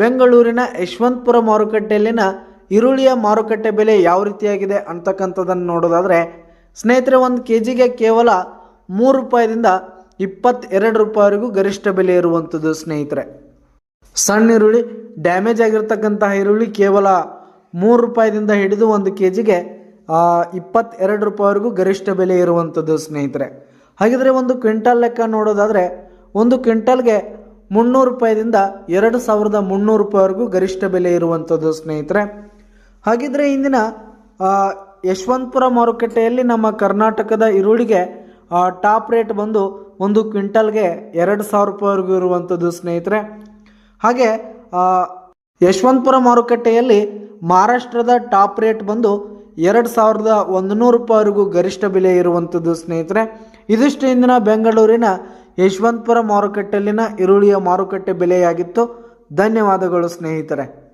ಬೆಂಗಳೂರಿನ ಯಶವಂತಪುರ ಮಾರುಕಟ್ಟೆಯಲ್ಲಿನ ಈರುಳ್ಳಿಯ ಮಾರುಕಟ್ಟೆ ಬೆಲೆ ಯಾವ ರೀತಿಯಾಗಿದೆ ಅಂತಕ್ಕಂಥದ್ದನ್ನು ನೋಡೋದಾದರೆ, ಸ್ನೇಹಿತರೆ, ಒಂದು ಕೆ ಜಿಗೆ ಕೇವಲ ಮೂರು ರೂಪಾಯಿದಿಂದ ಇಪ್ಪತ್ತೆರಡು ರೂಪಾಯಿವರೆಗೂ ಗರಿಷ್ಠ ಬೆಲೆ ಇರುವಂಥದ್ದು ಸ್ನೇಹಿತರೆ. ಸಣ್ಣ ಈರುಳ್ಳಿ, ಡ್ಯಾಮೇಜ್ ಆಗಿರ್ತಕ್ಕಂತಹ ಈರುಳ್ಳಿ ಕೇವಲ ಮೂರು ರೂಪಾಯಿದಿಂದ ಹಿಡಿದು ಒಂದು ಕೆ ಜಿಗೆ ಇಪ್ಪತ್ತೆರಡು ರೂಪಾಯಿವರೆಗೂ ಗರಿಷ್ಠ ಬೆಲೆ ಇರುವಂಥದ್ದು ಸ್ನೇಹಿತರೆ. ಹಾಗಿದ್ರೆ ಒಂದು ಕ್ವಿಂಟಲ್ ಲೆಕ್ಕ ನೋಡೋದಾದರೆ, ಒಂದು ಕ್ವಿಂಟಲ್ಗೆ ಮುನ್ನೂರು ರೂಪಾಯಿದಿಂದ ಎರಡು ಸಾವಿರದ ಮುನ್ನೂರು ರೂಪಾಯಿವರೆಗೂ ಗರಿಷ್ಠ ಬೆಲೆ ಇರುವಂಥದ್ದು ಸ್ನೇಹಿತರೆ. ಹಾಗಿದ್ರೆ ಇಂದಿನ ಯಶವಂತಪುರ ಮಾರುಕಟ್ಟೆಯಲ್ಲಿ ನಮ್ಮ ಕರ್ನಾಟಕದ ಈರುಳ್ಳಿಗೆ ಟಾಪ್ ರೇಟ್ ಬಂದು ಒಂದು ಕ್ವಿಂಟಲ್ಗೆ ಎರಡು ಸಾವಿರ ರೂಪಾಯಿವರೆಗೂ ಇರುವಂಥದ್ದು ಸ್ನೇಹಿತರೆ. ಹಾಗೆ ಯಶವಂತಪುರ ಮಾರುಕಟ್ಟೆಯಲ್ಲಿ ಮಹಾರಾಷ್ಟ್ರದ ಟಾಪ್ ರೇಟ್ ಬಂದು ಎರಡು ಸಾವಿರದ ಒಂದು ನೂರು ರೂಪಾಯಿವರೆಗೂ ಗರಿಷ್ಠ ಬೆಲೆ ಇರುವಂಥದ್ದು ಸ್ನೇಹಿತರೆ. ಇದಿಷ್ಟು ಇಂದಿನ ಬೆಂಗಳೂರಿನ ಯಶವಂತಪುರ ಮಾರುಕಟ್ಟೆಯಲ್ಲಿನ ಈರುಳ್ಳಿಯ ಮಾರುಕಟ್ಟೆ ಬೆಲೆಯಾಗಿತ್ತು. ಧನ್ಯವಾದಗಳು ಸ್ನೇಹಿತರೆ.